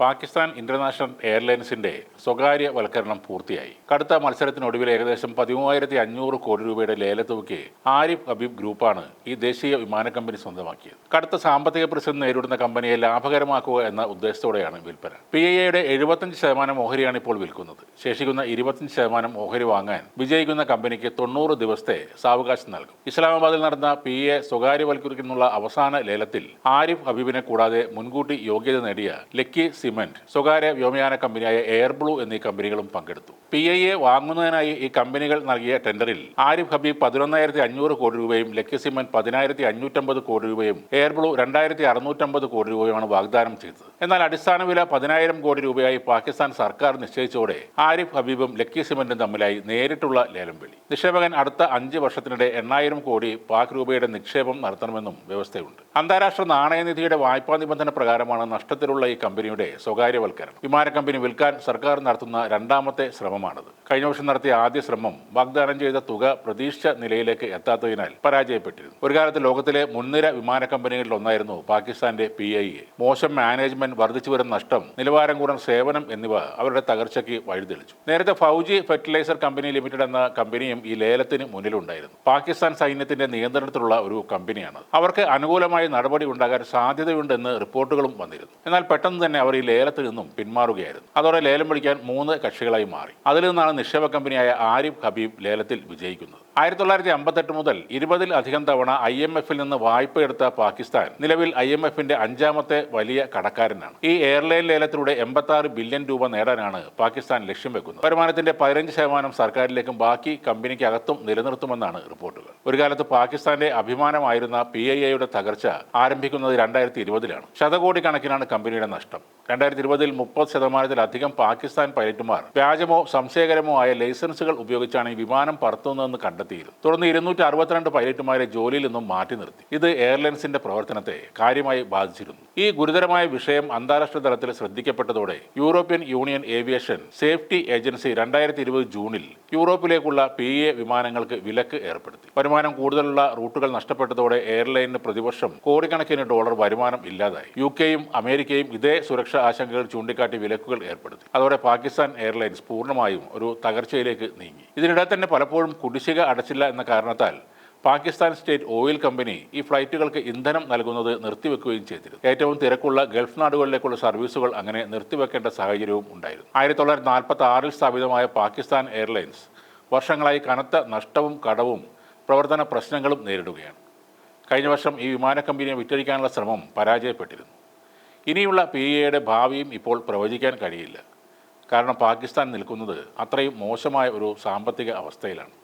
Pakistan international എയർലൈൻസിന്റെ സ്വകാര്യവൽക്കരണം പൂർത്തിയായി. കടുത്ത മത്സരത്തിനൊടുവിൽ ഏകദേശം പതിമൂവായിരത്തി അഞ്ഞൂറ് കോടി രൂപയുടെ ലേലത്തുകയ്ക്ക് ആരിഫ് ഹബീബ് ഗ്രൂപ്പാണ് ഈ ദേശീയ വിമാന കമ്പനി സ്വന്തമാക്കിയത്. കടുത്ത സാമ്പത്തിക പ്രതിസന്ധി നേരിടുന്ന കമ്പനിയെ ലാഭകരമാക്കുക എന്ന ഉദ്ദേശത്തോടെയാണ് വിൽപ്പന. പി ഐ എയുടെ എഴുപത്തഞ്ച് ശതമാനം ഓഹരിയാണ് ഇപ്പോൾ വിൽക്കുന്നത്. ശേഷിക്കുന്ന ഇരുപത്തഞ്ച് ശതമാനം ഓഹരി വാങ്ങാൻ വിജയിക്കുന്ന കമ്പനിക്ക് തൊണ്ണൂറ് ദിവസത്തെ സാവകാശം നൽകും. ഇസ്ലാമാബാദിൽ നടന്ന പി എ സ്വകാര്യവൽക്കരിക്കുന്നുള്ള അവസാന ലേലത്തിൽ ആരിഫ് ഹബീബിനെ കൂടാതെ മുൻകൂട്ടി യോഗ്യത നേടിയ ലക്കി സിമന്റ്. സ്വകാര്യ വ്യോമയാന കമ്പനിയായ എയർ ബ്ലൂ എന്നീ കമ്പനികളും പങ്കെടുത്തു. പി ഐ എ വാങ്ങുന്നതിനായി ഈ കമ്പനികൾ നൽകിയ ടെൻഡറിൽ ആരിഫ് ഹബീബ് പതിനൊന്നായിരത്തി അഞ്ഞൂറ് കോടി രൂപയും ലക്കി സിമന്റ് പതിനായിരത്തി അഞ്ഞൂറ്റമ്പത് കോടി രൂപയും എയർ ബ്ലൂ രണ്ടായിരത്തി അറുന്നൂറ്റമ്പത് കോടി രൂപയുമാണ് വാഗ്ദാനം ചെയ്തത്. എന്നാൽ അടിസ്ഥാന വില പതിനായിരം കോടി രൂപയായി പാകിസ്ഥാൻ സർക്കാർ നിശ്ചയിച്ചതോടെ ആരിഫ് ഹബീബും ലക്കി സിമന്റും തമ്മിലായി നേരിട്ടുള്ള ലേലം വിളി നിക്ഷേപകൻ അടുത്ത അഞ്ച് വർഷത്തിനിടെ എണ്ണായിരം കോടി പാക് രൂപയുടെ നിക്ഷേപം നടത്തണമെന്നും വ്യവസ്ഥയുണ്ട്. അന്താരാഷ്ട്ര നാണയനിധിയുടെ വായ്പാ നിബന്ധന പ്രകാരമാണ് നഷ്ടത്തിലുള്ള ഈ കമ്പനിയുടെ സ്വകാര്യവൽക്കരണം. വിമാന കമ്പനി വിൽക്കാൻ സർക്കാർ നടത്തുന്ന രണ്ടാമത്തെ ശ്രമമാണത്. കഴിഞ്ഞ വർഷം നടത്തിയ ആദ്യ ശ്രമം വാഗ്ദാനം ചെയ്ത തുക പ്രതീക്ഷിച്ച നിലയിലേക്ക് എത്താത്തതിനാൽ പരാജയപ്പെട്ടിരുന്നു. ഒരു കാലത്ത് ലോകത്തിലെ മുൻനിര വിമാന കമ്പനികളിൽ ഒന്നായിരുന്നു പാകിസ്ഥാന്റെ പി ഐ മോശം മാനേജ്മെന്റ് വർദ്ധിച്ചു വരുന്ന നഷ്ടം നിലവാരം കുറഞ്ഞ സേവനം എന്നിവ അവരുടെ തകർച്ചയ്ക്ക് വഴിതെളിച്ചു. നേരത്തെ ഫൗജി ഫെർട്ടിലൈസർ കമ്പനി ലിമിറ്റഡ് എന്ന കമ്പനിയും ഈ ലേലത്തിന് മുന്നിലുണ്ടായിരുന്നു. പാകിസ്ഥാൻ സൈന്യത്തിന്റെ നിയന്ത്രണത്തിലുള്ള ഒരു കമ്പനിയാണ്. അവർക്ക് അനുകൂലമായ നടപടി ഉണ്ടാകാൻ സാധ്യതയുണ്ടെന്ന് റിപ്പോർട്ടുകളും വന്നിരുന്നു. എന്നാൽ പെട്ടെന്ന് തന്നെ അവർ ഈ ലേലത്തിൽ നിന്നും പിന്മാറുകയായിരുന്നു. അതോടെ ലേലം വിളിക്കാൻ മൂന്ന് കക്ഷികളായി മാറി. അതിൽ നിന്നാണ് നിക്ഷേപ കമ്പനിയായ ആരിഫ് ഹബീബ് ലേലത്തിൽ വിജയിക്കുന്നത്. ആയിരത്തി തൊള്ളായിരത്തി അമ്പത്തെട്ട് മുതൽ ഇരുപതിൽ അധികം തവണ ഐ എം എഫിൽ നിന്ന് വായ്പ എടുത്ത പാകിസ്ഥാൻ നിലവിൽ ഐ എം എഫിന്റെ അഞ്ചാമത്തെ വലിയ കടക്കാരനാണ്. ഈ എയർലൈൻ ലേലത്തിലൂടെ എൺപത്തി ബില്യൺ രൂപ നേടാനാണ് പാകിസ്ഥാൻ ലക്ഷ്യം വെക്കുന്നത്. വരുമാനത്തിന്റെ പതിനഞ്ച് ശതമാനം സർക്കാരിലേക്കും ബാക്കി കമ്പനിക്കകത്തും നിലനിർത്തുമെന്നാണ് റിപ്പോർട്ടുകൾ. ഒരു കാലത്ത് പാകിസ്ഥാന്റെ അഭിമാനമായിരുന്ന പി ഐ എയുടെ തകർച്ച ആരംഭിക്കുന്നത് രണ്ടായിരത്തി ഇരുപതിലാണ് ശതകോടി കണക്കിനാണ് കമ്പനിയുടെ നഷ്ടം. രണ്ടായിരത്തി ഇരുപതിൽ മുപ്പത് ശതമാനത്തിലധികം പാകിസ്ഥാൻ പൈലറ്റുമാർ വ്യാജമോ സംശയകരമോ ആയ ലൈസൻസുകൾ ഉപയോഗിച്ചാണ് ഈ വിമാനം പറത്തുന്നതെന്ന് കണ്ടെത്തിയിരുന്നു. തുടർന്ന് ഇരുന്നൂറ്റി അറുപത്തിരണ്ട് പൈലറ്റുമാരെ ജോലിയിൽ നിന്നും മാറ്റി നിർത്തി. ഇത് എയർലൈൻസിന്റെ പ്രവർത്തനത്തെ കാര്യമായി ബാധിച്ചിരുന്നു. ഈ ഗുരുതരമായ വിഷയം അന്താരാഷ്ട്ര തലത്തിൽ ശ്രദ്ധിക്കപ്പെട്ടതോടെ European Union aviation safety agency രണ്ടായിരത്തി ജൂണിൽ യൂറോപ്പിലേക്കുള്ള പി വിമാനങ്ങൾക്ക് വിലക്ക് ഏർപ്പെടുത്തി. വരുമാനം കൂടുതലുള്ള റൂട്ടുകൾ നഷ്ടപ്പെട്ടതോടെ എയർലൈനിന് പ്രതിവർഷം കോടിക്കണക്കിന് ഡോളർ വരുമാനം ഇല്ലാതായി. യു കെയും അമേരിക്കയും ഇതേ സുരക്ഷാ ആശങ്കകൾ ചൂണ്ടിക്കാട്ടി വിലക്കുകൾ ഏർപ്പെടുത്തി. അതോടെ പാകിസ്ഥാൻ എയർലൈൻസ് പൂർണമായും ഒരു തകർച്ചയിലേക്ക് നീങ്ങി. ഇതിനിടെ തന്നെ പലപ്പോഴും കുടിശ്ശിക അടച്ചില്ല എന്ന കാരണത്താൽ പാകിസ്ഥാൻ സ്റ്റേറ്റ് ഓയിൽ കമ്പനി ഈ ഫ്ലൈറ്റുകൾക്ക് ഇന്ധനം നൽകുന്നത് നിർത്തിവെക്കുകയും ചെയ്തിരുന്നു. ഏറ്റവും തിരക്കുള്ള ഗൾഫ് നാടുകളിലേക്കുള്ള സർവീസുകൾ അങ്ങനെ നിർത്തിവെക്കേണ്ട സാഹചര്യവും ഉണ്ടായിരുന്നു. ആയിരത്തി തൊള്ളായിരത്തി നാൽപ്പത്തി ആറിൽ സ്ഥാപിതമായ പാകിസ്ഥാൻ എയർലൈൻസ് വർഷങ്ങളായി കനത്ത നഷ്ടവും കടവും പ്രവർത്തന പ്രശ്നങ്ങളും നേരിടുകയാണ്. കഴിഞ്ഞ വർഷം ഈ വിമാന കമ്പനിയെ വിറ്റഴിക്കാനുള്ള ശ്രമം പരാജയപ്പെട്ടിരുന്നു. ഇനിയുള്ള പി എയുടെ ഭാവിയും ഇപ്പോൾ പ്രവചിക്കാൻ കഴിയില്ല. കാരണം പാകിസ്ഥാൻ നിൽക്കുന്നത് അത്രയും മോശമായ ഒരു സാമ്പത്തിക അവസ്ഥയിലാണ്.